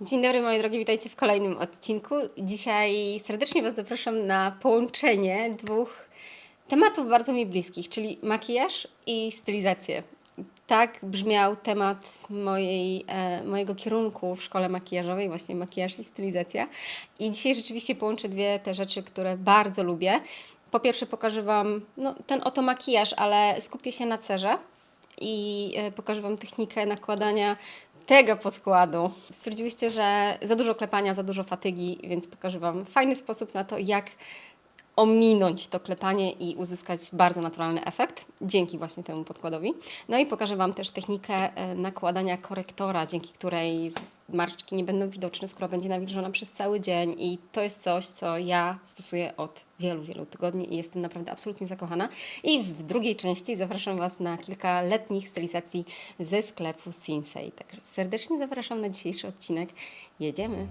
Dzień dobry moi drogi, witajcie w kolejnym odcinku. Dzisiaj serdecznie Was zapraszam na połączenie dwóch tematów bardzo mi bliskich, czyli makijaż i stylizację. Tak brzmiał temat mojej, e, mojego kierunku w szkole makijażowej, właśnie makijaż i stylizacja. I dzisiaj rzeczywiście połączę dwie te rzeczy, które bardzo lubię. Po pierwsze pokażę Wam no, ten oto makijaż, ale skupię się na cerze i e, pokażę Wam technikę nakładania tego podkładu. Stwierdziłyście, że za dużo klepania, za dużo fatygi, więc pokażę Wam fajny sposób na to, jak ominąć to klepanie i uzyskać bardzo naturalny efekt dzięki właśnie temu podkładowi. No i pokażę Wam też technikę e, nakładania korektora, dzięki której marszczki nie będą widoczne, skóra będzie nawilżona przez cały dzień i to jest coś, co ja stosuję od wielu, wielu tygodni i jestem naprawdę absolutnie zakochana. I w drugiej części zapraszam Was na kilka letnich stylizacji ze sklepu Sinsei. Także serdecznie zapraszam na dzisiejszy odcinek. Jedziemy!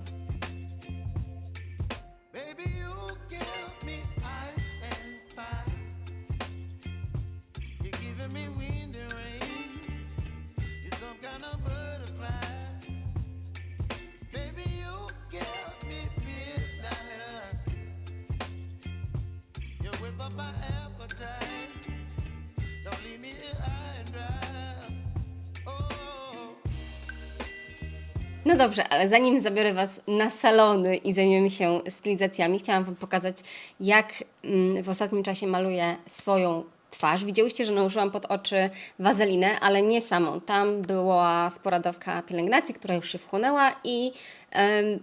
No dobrze, ale zanim zabiorę Was na salony i zajmiemy się stylizacjami, chciałam Wam pokazać, jak mm, w ostatnim czasie maluję swoją twarz. Widziałyście, że nałożyłam pod oczy wazelinę, ale nie samą. Tam była spora dawka pielęgnacji, która już się wchłonęła i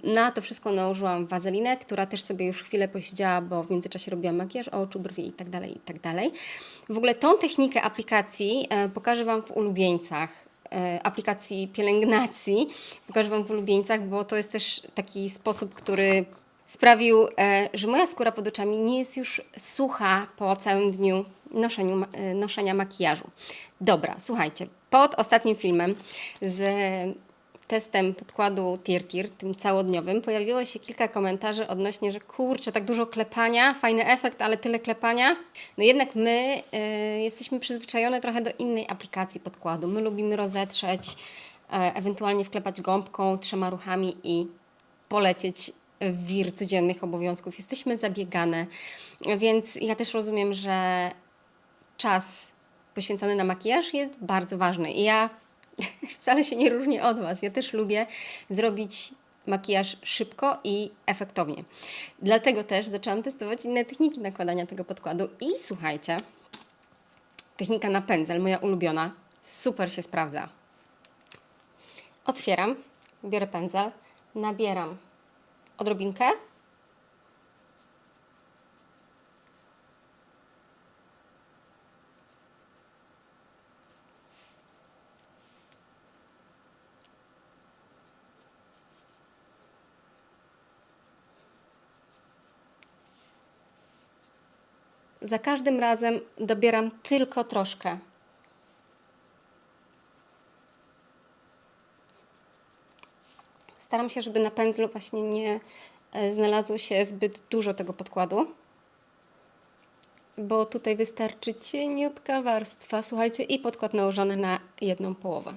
na to wszystko nałożyłam wazelinę, która też sobie już chwilę posiedziała, bo w międzyczasie robiłam makijaż oczu, brwi i tak dalej, i tak dalej. W ogóle tą technikę aplikacji e, pokażę Wam w ulubieńcach aplikacji pielęgnacji. Pokażę Wam w ulubieńcach, bo to jest też taki sposób, który sprawił, e, że moja skóra pod oczami nie jest już sucha po całym dniu noszeniu, e, noszenia makijażu. Dobra, słuchajcie, pod ostatnim filmem z testem podkładu Tier, tym całodniowym, pojawiło się kilka komentarzy odnośnie, że kurczę, tak dużo klepania, fajny efekt, ale tyle klepania. No jednak my y, jesteśmy przyzwyczajone trochę do innej aplikacji podkładu. My lubimy rozetrzeć, e, ewentualnie wklepać gąbką, trzema ruchami i polecieć w wir codziennych obowiązków. Jesteśmy zabiegane, więc ja też rozumiem, że czas poświęcony na makijaż jest bardzo ważny. I ja wcale się nie różnię od Was. Ja też lubię zrobić makijaż szybko i efektownie. Dlatego też zaczęłam testować inne techniki nakładania tego podkładu. I słuchajcie, technika na pędzel, moja ulubiona, super się sprawdza. Otwieram, biorę pędzel, nabieram odrobinkę. Za każdym razem dobieram tylko troszkę. Staram się, żeby na pędzlu właśnie nie e, znalazło się zbyt dużo tego podkładu, bo tutaj wystarczy cieniutka warstwa, słuchajcie, i podkład nałożony na jedną połowę.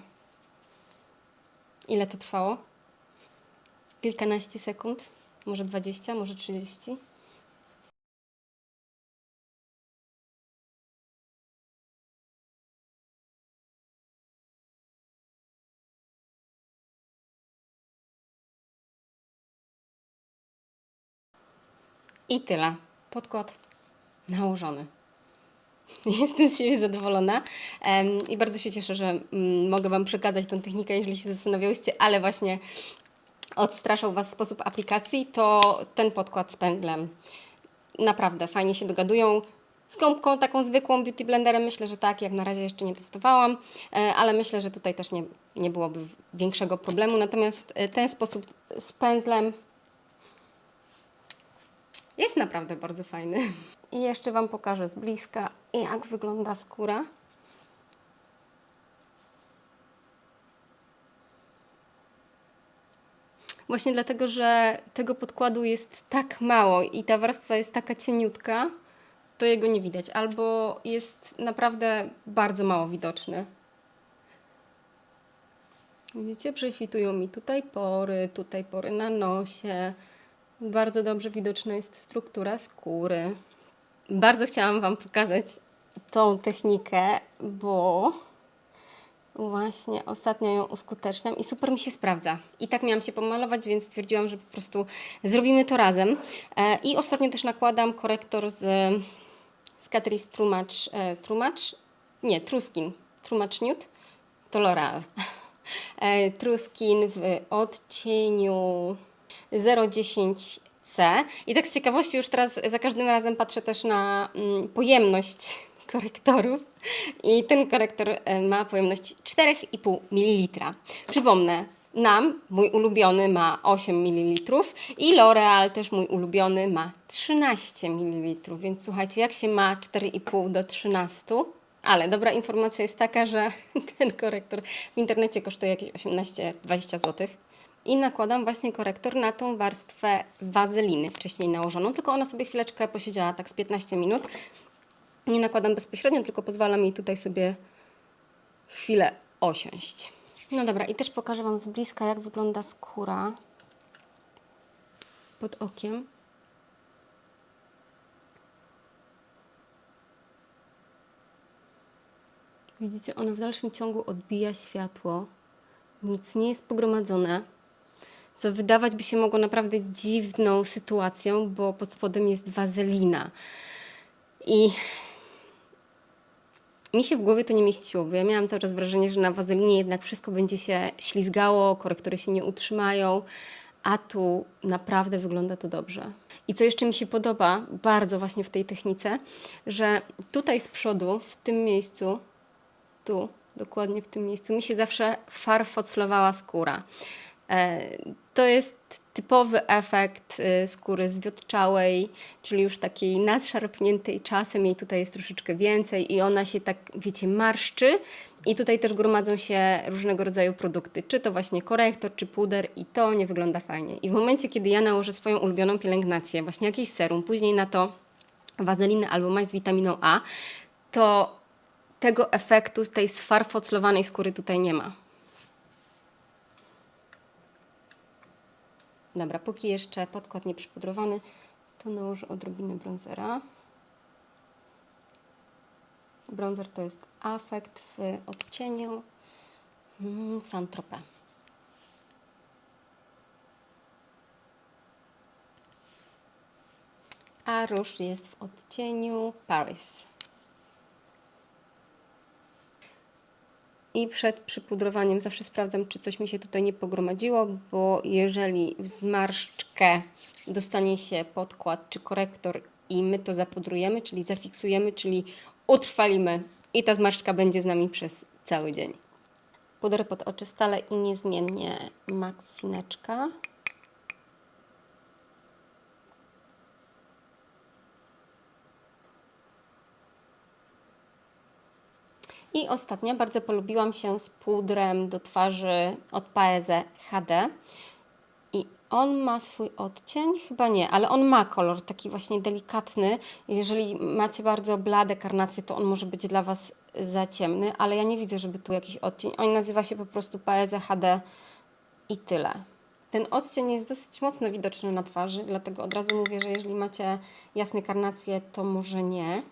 Ile to trwało? Kilkanaście sekund, może 20, może 30. I tyle. Podkład nałożony. Jestem z siebie zadowolona i bardzo się cieszę, że mm, mogę Wam przekazać tę technikę, jeżeli się zastanawiałyście, ale właśnie odstraszał Was sposób aplikacji, to ten podkład z pędzlem. Naprawdę fajnie się dogadują. Z gąbką taką zwykłą beauty blenderem myślę, że tak, jak na razie jeszcze nie testowałam, e, ale myślę, że tutaj też nie, nie byłoby większego problemu. Natomiast e, ten sposób z pędzlem jest naprawdę bardzo fajny. I jeszcze Wam pokażę z bliska, jak wygląda skóra. Właśnie dlatego, że tego podkładu jest tak mało i ta warstwa jest taka cieniutka, to jego nie widać. Albo jest naprawdę bardzo mało widoczny. Widzicie, prześwitują mi tutaj pory, tutaj pory na nosie. Bardzo dobrze widoczna jest struktura skóry. Bardzo chciałam Wam pokazać tą technikę, bo właśnie ostatnio ją uskuteczniam i super mi się sprawdza. I tak miałam się pomalować, więc stwierdziłam, że po prostu zrobimy to razem. E, I ostatnio też nakładam korektor z, z Catrice Trumacz, e, Trumacz? Nie, Truskin. Trumacz Nude to L'Oreal. E, Truskin w odcieniu 010C. I tak z ciekawości już teraz za każdym razem patrzę też na mm, pojemność korektorów. I ten korektor e, ma pojemność 4,5 ml. Przypomnę, nam mój ulubiony ma 8 ml i L'Oreal też mój ulubiony ma 13 ml. Więc słuchajcie, jak się ma 4,5 do 13? Ale dobra informacja jest taka, że ten korektor w internecie kosztuje jakieś 18-20 zł. I nakładam właśnie korektor na tą warstwę wazeliny wcześniej nałożoną, tylko ona sobie chwileczkę posiedziała, tak z 15 minut. Nie nakładam bezpośrednio, tylko pozwalam jej tutaj sobie chwilę osiąść. No dobra, i też pokażę Wam z bliska, jak wygląda skóra pod okiem. Widzicie, ona w dalszym ciągu odbija światło. Nic nie jest pogromadzone, co wydawać by się mogło naprawdę dziwną sytuacją, bo pod spodem jest wazelina. I mi się w głowie to nie mieściło, bo ja miałam cały czas wrażenie, że na wazelinie jednak wszystko będzie się ślizgało, korektory się nie utrzymają, a tu naprawdę wygląda to dobrze. I co jeszcze mi się podoba bardzo właśnie w tej technice, że tutaj z przodu, w tym miejscu, tu, dokładnie w tym miejscu, mi się zawsze farfoclowała skóra. E, To jest typowy efekt y, skóry zwiotczałej, czyli już takiej nadszarpniętej czasem, jej tutaj jest troszeczkę więcej i ona się tak, wiecie, marszczy i tutaj też gromadzą się różnego rodzaju produkty, czy to właśnie korektor, czy puder i to nie wygląda fajnie. I w momencie, kiedy ja nałożę swoją ulubioną pielęgnację, właśnie jakiś serum, później na to wazelinę albo maj z witaminą A, to tego efektu tej sfarfoclowanej skóry tutaj nie ma. Dobra, póki jeszcze podkład nie przypudrowany, to nałożę odrobinę bronzera. Bronzer to jest afekt w odcieniu mm, Saint-Tropez. A róż jest w odcieniu Paris. I przed przypudrowaniem zawsze sprawdzam, czy coś mi się tutaj nie pogromadziło, bo jeżeli w zmarszczkę dostanie się podkład czy korektor i my to zapudrujemy, czyli zafiksujemy, czyli utrwalimy i ta zmarszczka będzie z nami przez cały dzień. Puder pod oczy stale i niezmiennie Maxineczka. I ostatnio bardzo polubiłam się z pudrem do twarzy od Paese HD. I on ma swój odcień? Chyba nie, ale on ma kolor taki właśnie delikatny. Jeżeli macie bardzo blade karnacje, to on może być dla Was za ciemny, ale ja nie widzę, żeby tu jakiś odcień. On nazywa się po prostu Paese HD i tyle. Ten odcień jest dosyć mocno widoczny na twarzy, dlatego od razu mówię, że jeżeli macie jasne karnacje, to może nie.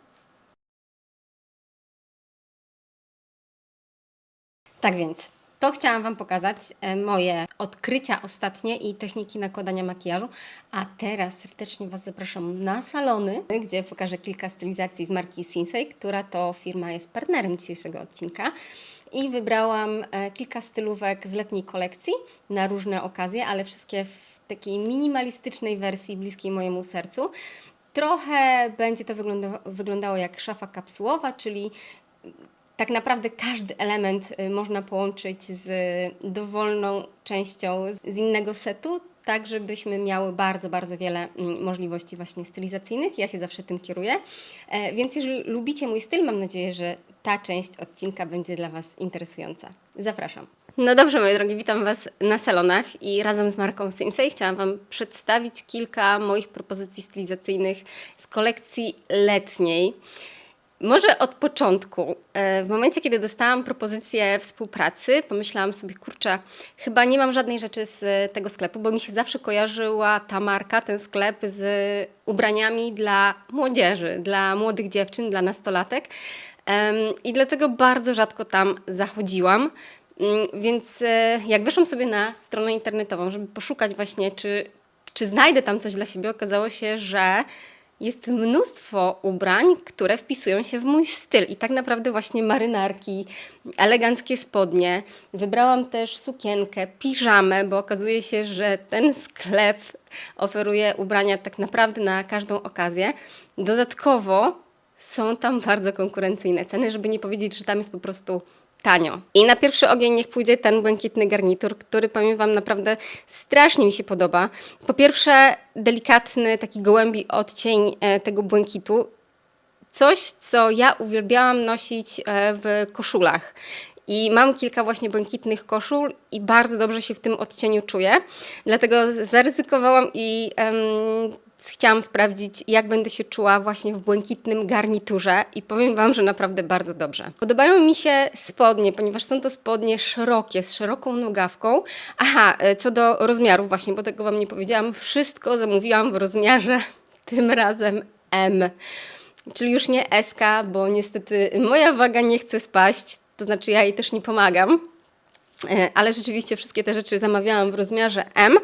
Tak więc, to chciałam Wam pokazać e, moje odkrycia ostatnie i techniki nakładania makijażu. A teraz serdecznie Was zapraszam na salony, gdzie pokażę kilka stylizacji z marki Sinsei, która to firma jest partnerem dzisiejszego odcinka. I wybrałam e, kilka stylówek z letniej kolekcji na różne okazje, ale wszystkie w takiej minimalistycznej wersji bliskiej mojemu sercu. Trochę będzie to wygląda, wyglądało jak szafa kapsułowa, czyli tak naprawdę każdy element y, można połączyć z dowolną częścią z innego setu, tak żebyśmy miały bardzo, bardzo wiele mm, możliwości właśnie stylizacyjnych. Ja się zawsze tym kieruję. E, Więc jeżeli lubicie mój styl, mam nadzieję, że ta część odcinka będzie dla Was interesująca. Zapraszam. No dobrze, moi drogi, witam Was na salonach i razem z marką Sensei chciałam Wam przedstawić kilka moich propozycji stylizacyjnych z kolekcji letniej. Może od początku. E, W momencie, kiedy dostałam propozycję współpracy, pomyślałam sobie, kurczę, chyba nie mam żadnej rzeczy z e, tego sklepu, bo mi się zawsze kojarzyła ta marka, ten sklep z ubraniami dla młodzieży, dla młodych dziewczyn, dla nastolatek. I dlatego bardzo rzadko tam zachodziłam. Mm, Więc e, jak weszłam sobie na stronę internetową, żeby poszukać właśnie, czy, czy znajdę tam coś dla siebie, okazało się, że jest mnóstwo ubrań, które wpisują się w mój styl. I tak naprawdę właśnie marynarki, eleganckie spodnie. Wybrałam też sukienkę, piżamę, bo okazuje się, że ten sklep oferuje ubrania tak naprawdę na każdą okazję. Dodatkowo są tam bardzo konkurencyjne ceny, żeby nie powiedzieć, że tam jest po prostu tanio. I na pierwszy ogień niech pójdzie ten błękitny garnitur, który powiem Wam naprawdę strasznie mi się podoba. Po pierwsze, delikatny, taki gołębi odcień e, tego błękitu. Coś, co ja uwielbiałam nosić e, w koszulach. I mam kilka właśnie błękitnych koszul i bardzo dobrze się w tym odcieniu czuję. Dlatego zaryzykowałam i em, chciałam sprawdzić, jak będę się czuła właśnie w błękitnym garniturze i powiem Wam, że naprawdę bardzo dobrze. Podobają mi się spodnie, ponieważ są to spodnie szerokie, z szeroką nogawką. Aha, e, co do rozmiarów właśnie, bo tego Wam nie powiedziałam, wszystko zamówiłam w rozmiarze tym razem M. Czyli już nie SK, bo niestety moja waga nie chce spaść, to znaczy ja jej też nie pomagam. E, Ale rzeczywiście wszystkie te rzeczy zamawiałam w rozmiarze M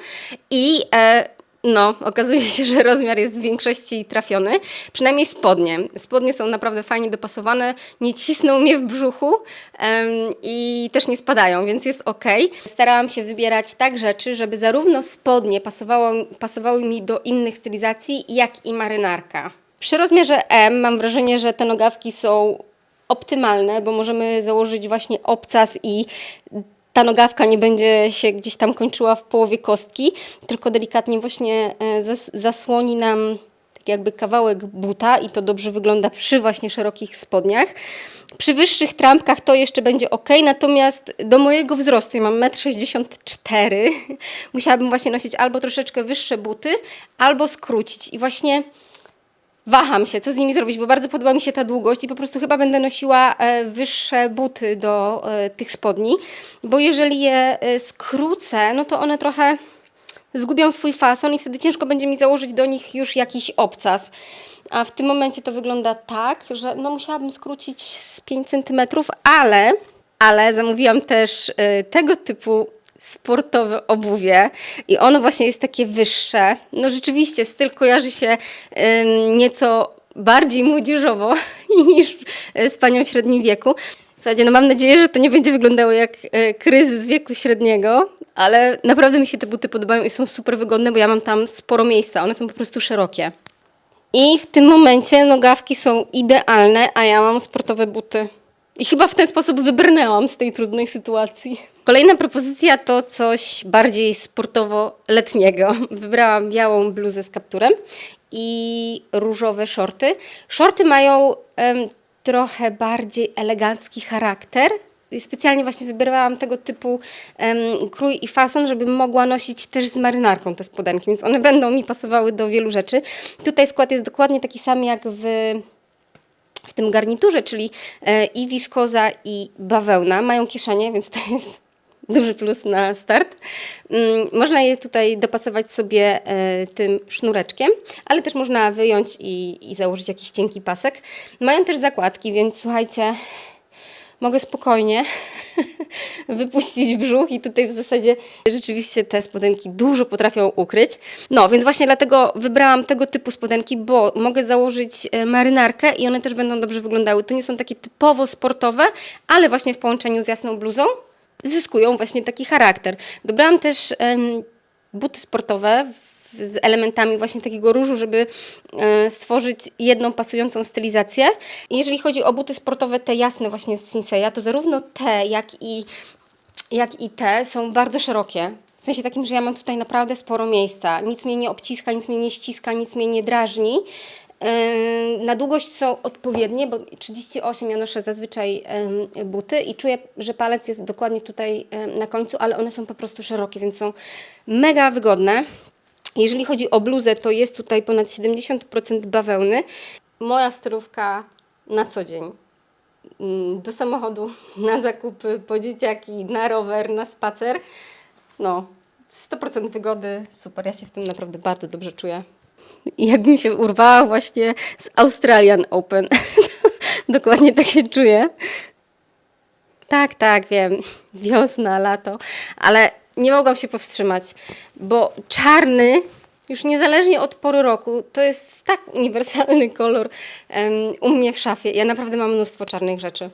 i e, no, okazuje się, że rozmiar jest w większości trafiony. Przynajmniej spodnie. Spodnie są naprawdę fajnie dopasowane, nie cisną mnie w brzuchu em, i też nie spadają, więc jest ok. Starałam się wybierać tak rzeczy, żeby zarówno spodnie pasowało, pasowały mi do innych stylizacji, jak i marynarka. Przy rozmiarze M mam wrażenie, że te nogawki są optymalne, bo możemy założyć właśnie obcas i ta nogawka nie będzie się gdzieś tam kończyła w połowie kostki, tylko delikatnie właśnie e, zas- zasłoni nam tak jakby kawałek buta i to dobrze wygląda przy właśnie szerokich spodniach. Przy wyższych trampkach to jeszcze będzie ok, natomiast do mojego wzrostu, ja mam 1,64 m, musiałabym właśnie nosić albo troszeczkę wyższe buty, albo skrócić. I właśnie Waham się, co z nimi zrobić, bo bardzo podoba mi się ta długość i po prostu chyba będę nosiła e, wyższe buty do e, tych spodni, bo jeżeli je e, skrócę, no to one trochę zgubią swój fason i wtedy ciężko będzie mi założyć do nich już jakiś obcas. A w tym momencie to wygląda tak, że no musiałabym skrócić z 5 cm, ale, ale zamówiłam też tego typu sportowe obuwie i ono właśnie jest takie wyższe. No rzeczywiście styl kojarzy się ym, nieco bardziej młodzieżowo niż e, z panią w średnim wieku. Słuchajcie, no mam nadzieję, że to nie będzie wyglądało jak e, kryzys wieku średniego, ale naprawdę mi się te buty podobają i są super wygodne, bo ja mam tam sporo miejsca, one są po prostu szerokie. I w tym momencie nogawki są idealne, a ja mam sportowe buty. I chyba w ten sposób wybrnęłam z tej trudnej sytuacji. Kolejna propozycja to coś bardziej sportowo-letniego. Wybrałam białą bluzę z kapturem i różowe shorty. Shorty mają trochę bardziej elegancki charakter. Specjalnie właśnie wybierałam tego typu em, krój i fason, żebym mogła nosić też z marynarką te spodenki, więc one będą mi pasowały do wielu rzeczy. Tutaj skład jest dokładnie taki sam jak w w tym garniturze, czyli e, i wiskoza i bawełna. Mają kieszenie, więc to jest duży plus na start. Mm, Można je tutaj dopasować sobie e, tym sznureczkiem, ale też można wyjąć i, i założyć jakiś cienki pasek. Mają też zakładki, więc słuchajcie, mogę spokojnie wypuścić brzuch i tutaj w zasadzie rzeczywiście te spodenki dużo potrafią ukryć. No, więc właśnie dlatego wybrałam tego typu spodenki, bo mogę założyć e, marynarkę i one też będą dobrze wyglądały. To nie są takie typowo sportowe, ale właśnie w połączeniu z jasną bluzą zyskują właśnie taki charakter. Dobrałam też em, buty sportowe z elementami właśnie takiego różu, żeby e, stworzyć jedną pasującą stylizację. Jeżeli chodzi o buty sportowe, te jasne właśnie z Sinseya, to zarówno te, jak i, jak i te są bardzo szerokie. W sensie takim, że ja mam tutaj naprawdę sporo miejsca. Nic mnie nie obciska, nic mnie nie ściska, nic mnie nie drażni. Yy, Na długość są odpowiednie, bo 38 ja noszę zazwyczaj buty i czuję, że palec jest dokładnie tutaj na końcu, ale one są po prostu szerokie, więc są mega wygodne. Jeżeli chodzi o bluzę, to jest tutaj ponad 70% bawełny. Moja stylówka na co dzień. Mm, Do samochodu, na zakupy, po dzieciaki, na rower, na spacer. No, 100% wygody, super, ja się w tym naprawdę bardzo dobrze czuję. I jakbym się urwała właśnie z Australian Open. Dokładnie tak się czuję. Tak, tak, wiem. Wiosna, lato, ale nie mogłam się powstrzymać, bo czarny, już niezależnie od pory roku, to jest tak uniwersalny kolor em, u mnie w szafie. Ja naprawdę mam mnóstwo czarnych rzeczy.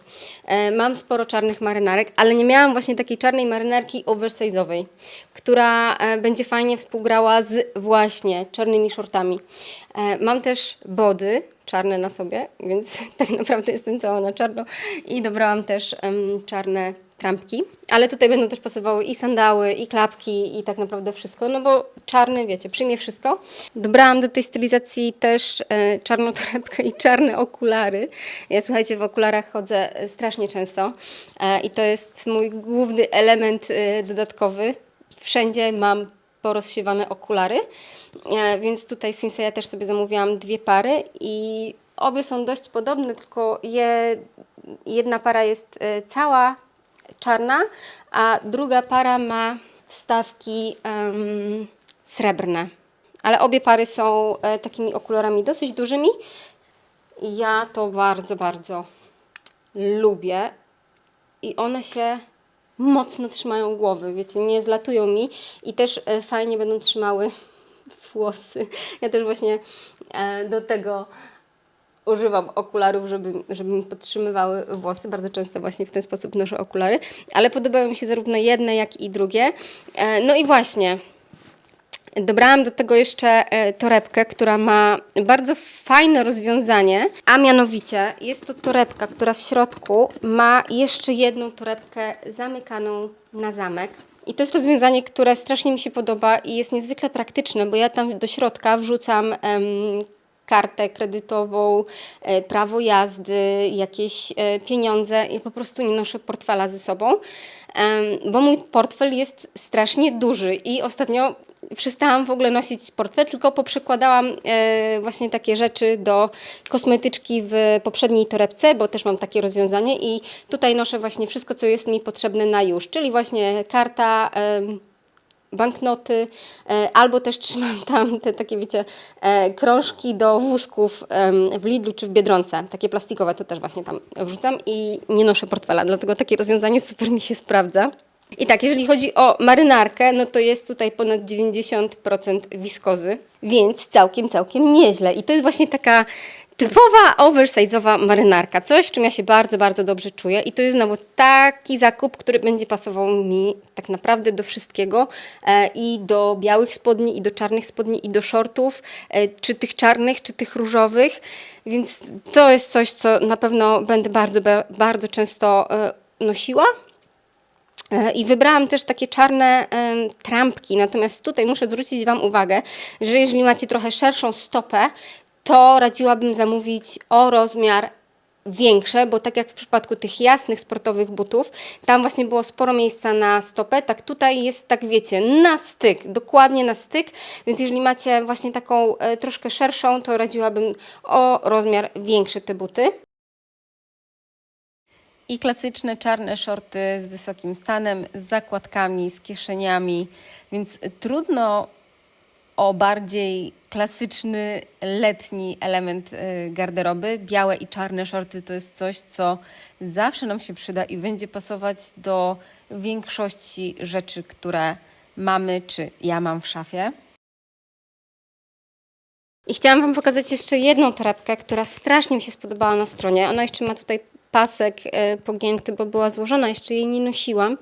E, mam sporo czarnych marynarek, ale nie miałam właśnie takiej czarnej marynarki oversize'owej, która e, będzie fajnie współgrała z właśnie czarnymi shortami. E, mam też body czarne na sobie, więc tak naprawdę jestem cała na czarno i dobrałam też em, czarne trampki, ale tutaj będą też pasowały i sandały, i klapki, i tak naprawdę wszystko, no bo czarny, wiecie, przyjmie wszystko. Dobrałam do tej stylizacji też e, czarną torebkę i czarne okulary. Ja słuchajcie, w okularach chodzę e, strasznie często e, i to jest mój główny element e, dodatkowy. Wszędzie mam porozsiewane okulary, e, więc tutaj z Sinseya też sobie zamówiłam dwie pary i obie są dość podobne, tylko je, jedna para jest e, cała czarna, a druga para ma wstawki em, srebrne. Ale obie pary są e, takimi okularami dosyć dużymi. Ja to bardzo, bardzo lubię i one się mocno trzymają głowy, wiecie, nie zlatują mi i też e, fajnie będą trzymały włosy. Ja też właśnie e, do tego używam okularów, żeby, żeby mi podtrzymywały włosy. Bardzo często właśnie w ten sposób noszę okulary, ale podobają mi się zarówno jedne, jak i drugie. E, No i właśnie, Dobrałam do tego jeszcze e, torebkę, która ma bardzo fajne rozwiązanie, a mianowicie jest to torebka, która w środku ma jeszcze jedną torebkę zamykaną na zamek. I to jest rozwiązanie, które strasznie mi się podoba i jest niezwykle praktyczne, bo ja tam do środka wrzucam em, kartę kredytową, e, prawo jazdy, jakieś e, pieniądze i po prostu nie noszę portfela ze sobą, bo mój portfel jest strasznie duży i ostatnio przestałam w ogóle nosić portfel, tylko poprzekładałam e, właśnie takie rzeczy do kosmetyczki w poprzedniej torebce, bo też mam takie rozwiązanie i tutaj noszę właśnie wszystko, co jest mi potrzebne na już, czyli właśnie karta, em, banknoty, e, albo też trzymam tam te takie, wiecie, e, krążki do wózków w Lidlu czy w Biedronce, takie plastikowe, to też właśnie tam wrzucam i nie noszę portfela, dlatego takie rozwiązanie super mi się sprawdza. I tak, jeżeli chodzi o marynarkę, no to jest tutaj ponad 90% wiskozy, więc całkiem, całkiem nieźle. I to jest właśnie taka typowa oversize'owa marynarka, coś czym ja się bardzo, bardzo dobrze czuję i to jest znowu taki zakup, który będzie pasował mi tak naprawdę do wszystkiego e, i do białych spodni, i do czarnych spodni, i do shortów, e, czy tych czarnych, czy tych różowych, więc to jest coś, co na pewno będę bardzo, ba- bardzo często e, nosiła. E, I wybrałam też takie czarne trampki, natomiast tutaj muszę zwrócić Wam uwagę, że jeżeli macie trochę szerszą stopę, to radziłabym zamówić o rozmiar większe, bo tak jak w przypadku tych jasnych sportowych butów, tam właśnie było sporo miejsca na stopę, tak tutaj jest, tak wiecie, na styk, dokładnie na styk, więc jeżeli macie właśnie taką e, troszkę szerszą, to radziłabym o rozmiar większy te buty. I klasyczne czarne shorty z wysokim stanem, z zakładkami, z kieszeniami, więc trudno o bardziej klasyczny, letni element y, garderoby. Białe i czarne shorty to jest coś, co zawsze nam się przyda i będzie pasować do większości rzeczy, które mamy, czy ja mam w szafie. I chciałam Wam pokazać jeszcze jedną torebkę, która strasznie mi się spodobała na stronie. Ona jeszcze ma tutaj pasek e, pogięty, bo była złożona, jeszcze jej nie nosiłam.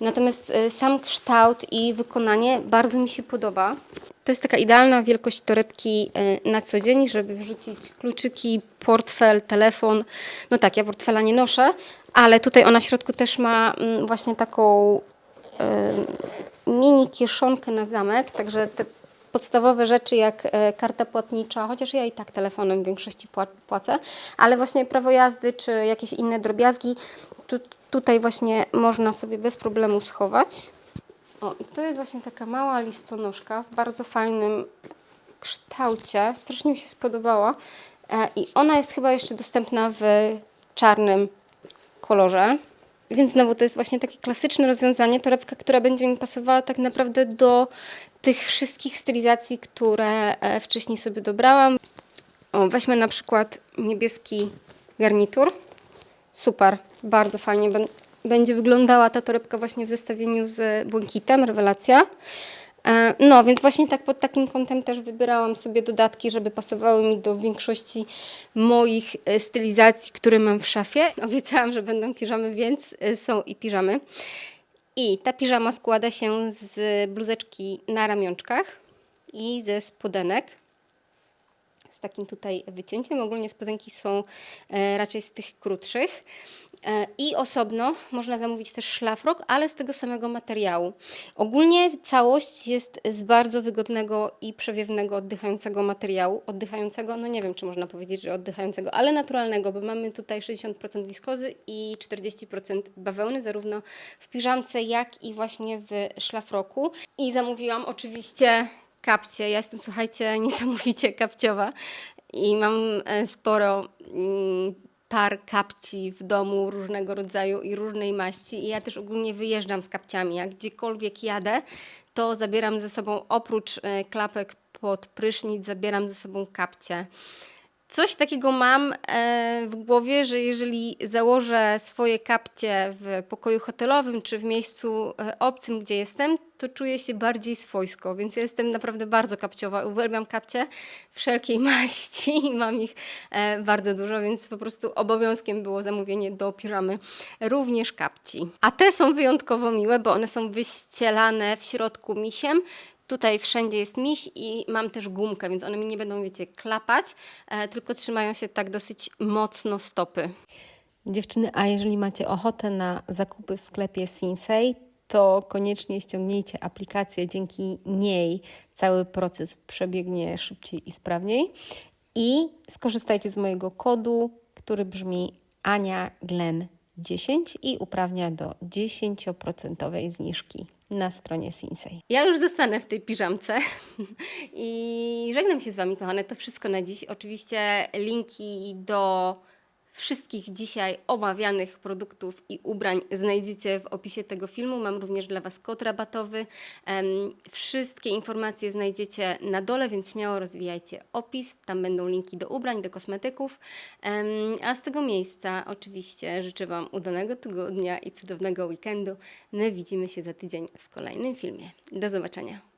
Natomiast e, sam kształt i wykonanie bardzo mi się podoba. To jest taka idealna wielkość torebki e, na co dzień, żeby wrzucić kluczyki, portfel, telefon. No tak, ja portfela nie noszę, ale tutaj ona w środku też ma mm, właśnie taką mini kieszonkę na zamek, także te podstawowe rzeczy jak e, karta płatnicza, chociaż ja i tak telefonem w większości pła- płacę, ale właśnie prawo jazdy czy jakieś inne drobiazgi tu, tutaj właśnie można sobie bez problemu schować. O, i to jest właśnie taka mała listonoszka w bardzo fajnym kształcie. Strasznie mi się spodobała. E, I ona jest chyba jeszcze dostępna w czarnym kolorze. Więc znowu to jest właśnie takie klasyczne rozwiązanie, torebka, która będzie mi pasowała tak naprawdę do tych wszystkich stylizacji, które e, wcześniej sobie dobrałam. O, weźmy na przykład niebieski garnitur. Super, bardzo fajnie bę- będzie wyglądała ta torebka właśnie w zestawieniu z błękitem, rewelacja. E, No, więc właśnie tak pod takim kątem też wybierałam sobie dodatki, żeby pasowały mi do większości moich e, stylizacji, które mam w szafie. Obiecałam, że będą piżamy, więc e, są i piżamy. I ta piżama składa się z bluzeczki na ramionczkach i ze spodenek z takim tutaj wycięciem. Ogólnie spodenki są e, raczej z tych krótszych. E, I osobno można zamówić też szlafrok, ale z tego samego materiału. Ogólnie całość jest z bardzo wygodnego i przewiewnego, oddychającego materiału. Oddychającego, no nie wiem, czy można powiedzieć, że oddychającego, ale naturalnego, bo mamy tutaj 60% wiskozy i 40% bawełny, zarówno w piżamce, jak i właśnie w szlafroku. I zamówiłam oczywiście kapcie. Ja jestem, słuchajcie, niesamowicie kapciowa i mam e, sporo mm, par kapci w domu różnego rodzaju i różnej maści. I ja też ogólnie wyjeżdżam z kapciami. Jak gdziekolwiek jadę, to zabieram ze sobą oprócz e, klapek pod prysznic, zabieram ze sobą kapcie. Coś takiego mam e, w głowie, że jeżeli założę swoje kapcie w pokoju hotelowym czy w miejscu e, obcym, gdzie jestem, to czuję się bardziej swojsko, więc ja jestem naprawdę bardzo kapciowa. Uwielbiam kapcie wszelkiej maści i mam ich e, bardzo dużo, więc po prostu obowiązkiem było zamówienie do piżamy również kapci. A te są wyjątkowo miłe, bo one są wyścielane w środku misiem, Tutaj wszędzie jest miś i mam też gumkę, więc one mi nie będą, wiecie, klapać, e, tylko trzymają się tak dosyć mocno stopy. Dziewczyny, a jeżeli macie ochotę na zakupy w sklepie Sinsei, to koniecznie ściągnijcie aplikację. Dzięki niej cały proces przebiegnie szybciej i sprawniej. I skorzystajcie z mojego kodu, który brzmi Ania Glen 10 i uprawnia do 10% zniżki na stronie Sinsei. Ja już zostanę w tej piżamce i żegnam się z Wami, kochane. To wszystko na dziś. Oczywiście linki do wszystkich dzisiaj omawianych produktów i ubrań znajdziecie w opisie tego filmu. Mam również dla Was kod rabatowy. Wszystkie informacje znajdziecie na dole, więc śmiało rozwijajcie opis. Tam będą linki do ubrań, do kosmetyków. A z tego miejsca oczywiście życzę Wam udanego tygodnia i cudownego weekendu. My widzimy się za tydzień w kolejnym filmie. Do zobaczenia.